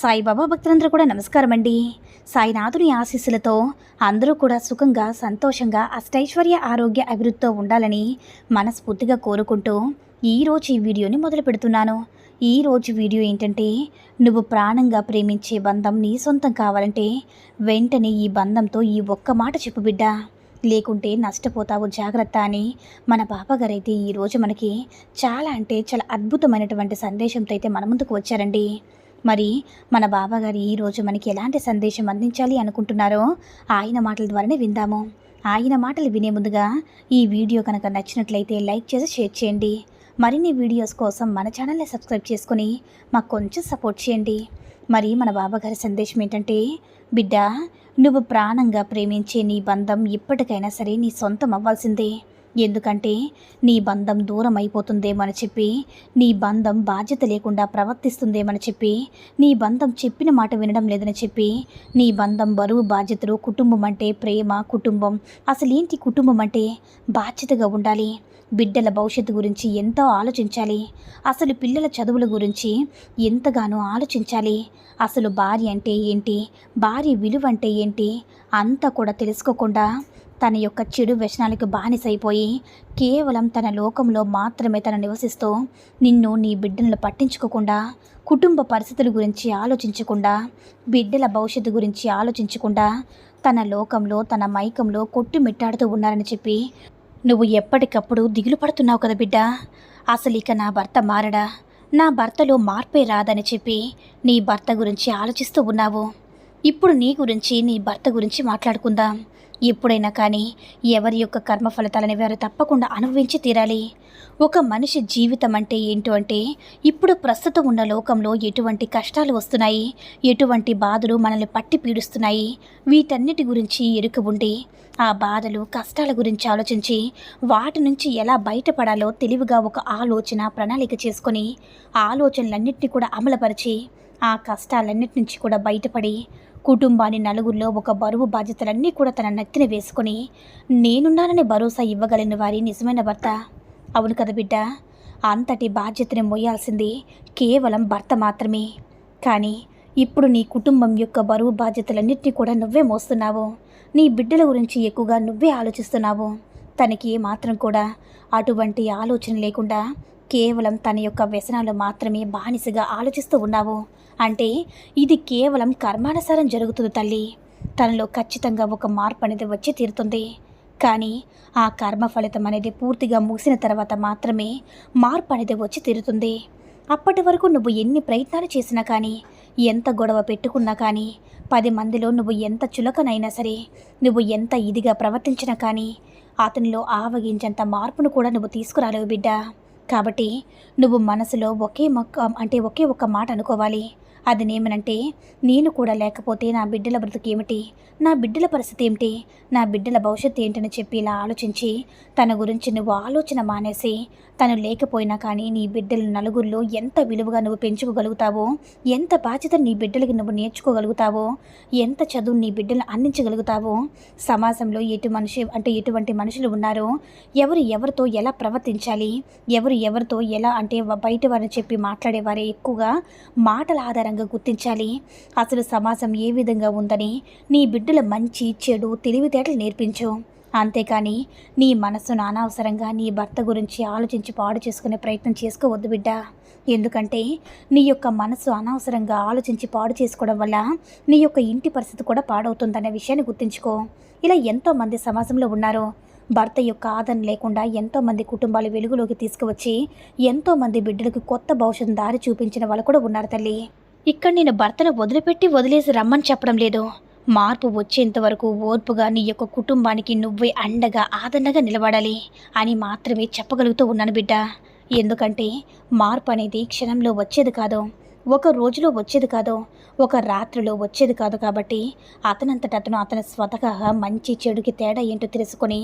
సాయిబాబా భక్తులందరూ కూడా నమస్కారం అండి సాయినాథుని ఆశీస్సులతో అందరూ కూడా సుఖంగా సంతోషంగా అష్టైశ్వర్య ఆరోగ్య అభివృద్ధితో ఉండాలని మనస్ఫూర్తిగా కోరుకుంటూ ఈరోజు ఈ వీడియోని మొదలు పెడుతున్నాను. ఈరోజు వీడియో ఏంటంటే నువ్వు ప్రాణంగా ప్రేమించే బంధం నీ సొంతం కావాలంటే వెంటనే ఈ బంధంతో ఈ ఒక్క మాట చెప్పు బిడ్డా. లేకుంటే నష్టపోతావు జాగ్రత్త అని మన బాబాగారైతే ఈరోజు మనకి చాలా అంటే చాలా అద్భుతమైనటువంటి సందేశంతో అయితే మన ముందుకు వచ్చారండి. మరి మన బాబాగారు ఈరోజు మనకి ఎలాంటి సందేశం అందించాలి అనుకుంటున్నారో ఆయన మాటల ద్వారానే విందాము. ఆయన మాటలు వినే ముందుగా ఈ వీడియో కనుక నచ్చినట్లయితే లైక్ చేసి షేర్ చేయండి. మరిన్ని వీడియోస్ కోసం మన ఛానల్ని సబ్స్క్రైబ్ చేసుకొని మాకు కొంచెం సపోర్ట్ చేయండి. మరి మన బాబాగారి సందేశం ఏంటంటే బిడ్డ నువ్వు ప్రాణంగా ప్రేమించే నీ బంధం ఇప్పటికైనా సరే నీ సొంతం అవ్వాల్సిందే. ఎందుకంటే నీ బంధం దూరం అయిపోతుందేమని చెప్పి నీ బంధం బాధ్యత లేకుండా ప్రవర్తిస్తుందేమని చెప్పి నీ బంధం చెప్పిన మాట వినడం లేదని చెప్పి నీ బంధం బరువు బాధ్యతలు కుటుంబం అంటే ప్రేమ కుటుంబం. అసలు ఏంటి కుటుంబం అంటే బాధ్యతగా ఉండాలి. బిడ్డల భవిష్యత్తు గురించి ఎంతో ఆలోచించాలి. అసలు పిల్లల చదువుల గురించి ఎంతగానో ఆలోచించాలి. అసలు భార్య అంటే ఏంటి? భార్య విలువ అంటే ఏంటి? అంతా కూడా తెలుసుకోకుండా తన యొక్క చెడు వ్యసనాలకు బానిసైపోయి కేవలం తన లోకంలో మాత్రమే తన నివసిస్తూ నిన్ను నీ బిడ్డలను పట్టించుకోకుండా కుటుంబ పరిస్థితుల గురించి ఆలోచించకుండా బిడ్డల భవిష్యత్తు గురించి ఆలోచించకుండా తన లోకంలో తన మైకంలో కొట్టుమిట్టాడుతూ ఉన్నారని చెప్పి నువ్వు ఎప్పటికప్పుడు దిగులు పడుతున్నావు కదా బిడ్డ. అసలు ఇక నా భర్త మారడా? నా భర్తలో మార్పే రాదని చెప్పి నీ భర్త గురించి ఆలోచిస్తూ ఉన్నావు. ఇప్పుడు నీ గురించి నీ భర్త గురించి మాట్లాడుకుందాం. ఎప్పుడైనా కానీ ఎవరి యొక్క కర్మ ఫలితాలని వారు తప్పకుండా అనుభవించి తీరాలి. ఒక మనిషి జీవితం అంటే ఏంటో అంటే ఇప్పుడు ప్రస్తుతం ఉన్న లోకంలో ఎటువంటి కష్టాలు వస్తున్నాయి ఎటువంటి బాధలు మనల్ని పట్టి పీడిస్తున్నాయి వీటన్నిటి గురించి ఎరుక ఉండి ఆ బాధలు కష్టాల గురించి ఆలోచించి వాటి నుంచి ఎలా బయటపడాలో తెలివిగా ఒక ఆలోచన ప్రణాళిక చేసుకొని ఆలోచనలన్నింటినీ కూడా అమలుపరిచి ఆ కష్టాలన్నిటి నుంచి కూడా బయటపడి కుటుంబాన్ని నలుగురిలో ఒక బరువు బాధ్యతలన్నీ కూడా తన నెత్తిన వేసుకొని నేనున్నానని భరోసా ఇవ్వగలిగిన వారి నిజమైన భర్త. అవును కదా బిడ్డ అంతటి బాధ్యతని మోయాల్సింది కేవలం భర్త మాత్రమే. కానీ ఇప్పుడు నీ కుటుంబం యొక్క బరువు బాధ్యతలన్నింటినీ కూడా నువ్వే మోస్తున్నావు. నీ బిడ్డల గురించి ఎక్కువగా నువ్వే ఆలోచిస్తున్నావు. తనకి మాత్రం కూడా అటువంటి ఆలోచన లేకుండా కేవలం తన యొక్క వ్యసనాలు మాత్రమే బానిసగా ఆలోచిస్తూ ఉన్నావు. అంటే ఇది కేవలం కర్మానుసారం జరుగుతుంది తల్లి. తనలో ఖచ్చితంగా ఒక మార్పు అనేది వచ్చి తీరుతుంది. కానీ ఆ కర్మ ఫలితం అనేది పూర్తిగా ముగిసిన తర్వాత మాత్రమే మార్పు అనేది వచ్చి తీరుతుంది. అప్పటి వరకు నువ్వు ఎన్ని ప్రయత్నాలు చేసినా కానీ ఎంత గొడవ పెట్టుకున్నా కానీ పది మందిలో నువ్వు ఎంత చులకనైనా సరే నువ్వు ఎంత ఇదిగా ప్రవర్తించినా కానీ అతనిలో ఆవగించేంత మార్పును కూడా నువ్వు తీసుకురాలేవు బిడ్డ. కాబట్టి నువ్వు మనసులో ఒకే మొక్క అంటే ఒకే ఒక్క మాట అనుకోవాలి. అదినేమనంటే నేను కూడా లేకపోతే నా బిడ్డల బ్రతుకేమిటి? నా బిడ్డల పరిస్థితి ఏమిటి? నా బిడ్డల భవిష్యత్తు ఏంటని చెప్పి ఇలా ఆలోచించి తన గురించి నువ్వు ఆలోచన మానేసి తను లేకపోయినా కానీ నీ బిడ్డలు నలుగురిలో ఎంత విలువగా నువ్వు పెంచుకోగలుగుతావో ఎంత బాధ్యత నీ బిడ్డలకి నువ్వు నేర్చుకోగలుగుతావో ఎంత చదువు నీ బిడ్డలు అందించగలుగుతావో సమాజంలో ఎటు మనిషి అంటే ఎటువంటి మనుషులు ఉన్నారో ఎవరు ఎవరితో ఎలా ప్రవర్తించాలి ఎవరు ఎవరితో ఎలా అంటే బయట వారిని చెప్పి మాట్లాడేవారే ఎక్కువగా మాటల ఆధారంగా గుర్తించాలి. అసలు సమాజం ఏ విధంగా ఉందని నీ బిడ్డల మంచి చెడు తెలివితేటలు నేర్పించు. అంతేకాని నీ మనస్సును అనవసరంగా నీ భర్త గురించి ఆలోచించి పాడు చేసుకునే ప్రయత్నం చేసుకోవద్దు బిడ్డ. ఎందుకంటే నీ యొక్క మనసు అనవసరంగా ఆలోచించి పాడు చేసుకోవడం వల్ల నీ యొక్క ఇంటి పరిస్థితి కూడా పాడవుతుందనే విషయాన్ని గుర్తుంచుకో. ఇలా ఎంతోమంది సమాజంలో ఉన్నారు భర్త యొక్క ఆదరణ లేకుండా ఎంతోమంది కుటుంబాలు వెలుగులోకి తీసుకువచ్చి ఎంతోమంది బిడ్డలకు కొత్త భవిష్యత్తు దారి చూపించిన వాళ్ళు కూడా ఉన్నారు తల్లి. ఇక్కడ నేను భర్తను వదిలిపెట్టి వదిలేసి రమ్మని చెప్పడం లేదు. మార్పు వచ్చేంత వరకు ఓర్పుగా నీ యొక్క కుటుంబానికి నువ్వే అండగా ఆదరణగా నిలబడాలి అని మాత్రమే చెప్పగలుగుతూ ఉన్నాను బిడ్డ. ఎందుకంటే మార్పు అనేది క్షణంలో వచ్చేది కాదు. ఒక రోజులో వచ్చేది కాదు ఒక రాత్రిలో వచ్చేది కాదు కాబట్టి అతనంతట అతను అతని స్వతగా మంచి చెడుకి తేడా ఏంటో తెలుసుకొని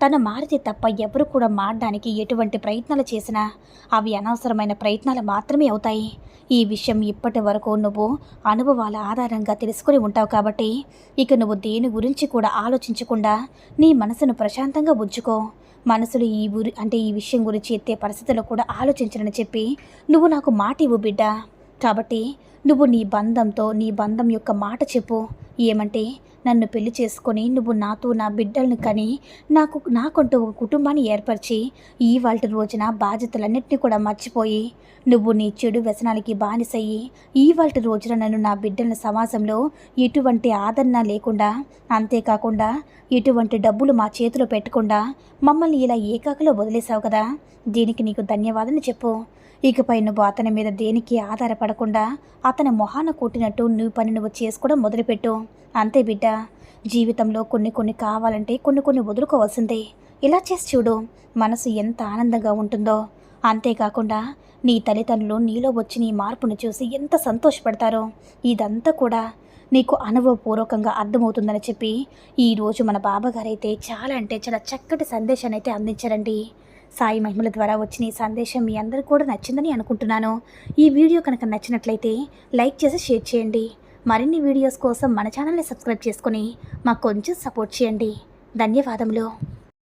తన మారితే తప్ప ఎవరు కూడా మారడానికి ఎటువంటి ప్రయత్నాలు చేసినా అవి అనవసరమైన ప్రయత్నాలు మాత్రమే అవుతాయి. ఈ విషయం ఇప్పటి వరకు నువ్వు అనుభవాల ఆధారంగా తెలుసుకొని ఉంటావు కాబట్టి ఇక నువ్వు దేని గురించి కూడా ఆలోచించకుండా నీ మనసును ప్రశాంతంగా ఉంచుకో. మనసులు ఈ ఊరి అంటే ఈ విషయం గురించి ఎత్తే పరిస్థితుల్లో కూడా ఆలోచించనని చెప్పి నువ్వు నాకు మాట ఇవ్వు బిడ్డ. కాబట్టి నువ్వు నీ బంధంతో నీ బంధం యొక్క మాట చెప్పు. ఏమంటే నన్ను పెళ్ళి చేసుకొని నువ్వు నాతో నా బిడ్డలను కని నాకు నాకంటూ ఒక కుటుంబాన్ని ఏర్పరిచి ఈ వాళ్ళ రోజున బాధ్యతలన్నింటినీ కూడా మర్చిపోయి నువ్వు నీ చెడు వ్యసనాలకి బానిసయ్యి ఈ వాళ్ళ రోజున నన్ను నా బిడ్డల సమాజంలో ఎటువంటి ఆదరణ లేకుండా అంతేకాకుండా ఎటువంటి డబ్బులు మా చేతిలో పెట్టకుండా మమ్మల్ని ఇలా ఏకాకలో వదిలేశావు కదా? దీనికి నీకు ధన్యవాదాలు చెప్పు. ఇకపై నువ్వు అతని మీద దేనికి ఆధారపడకుండా అతని మొహాన కొట్టినట్టు నువ్వు పని నువ్వు చేసుకోవడం మొదలుపెట్టు. అంతే బిడ్డ. జీవితంలో కొన్ని కొన్ని కావాలంటే కొన్ని కొన్ని వదులుకోవాల్సిందే. ఇలా చేసి చూడు మనసు ఎంత ఆనందంగా ఉంటుందో. అంతేకాకుండా నీ తల్లిదండ్రులు నీలో వచ్చి నీ మార్పును చూసి ఎంత సంతోషపడతారో. ఇదంతా కూడా నీకు అనుభవపూర్వకంగా అర్థమవుతుందని చెప్పి ఈరోజు మన బాబాగారైతే చాలా అంటే చాలా చక్కటి సందేశాన్ని అయితే అందించారండి. సాయి మహిమల ద్వారా వచ్చిన ఈ సందేశం మీ అందరికీ కూడా నచ్చిందని అనుకుంటున్నాను. ఈ వీడియో కనుక నచ్చినట్లయితే లైక్ చేసి షేర్ చేయండి. మరిన్ని వీడియోస్ కోసం మన ఛానల్ని సబ్స్క్రైబ్ చేసుకుని మాకు కొంచెం సపోర్ట్ చేయండి. ధన్యవాదములు.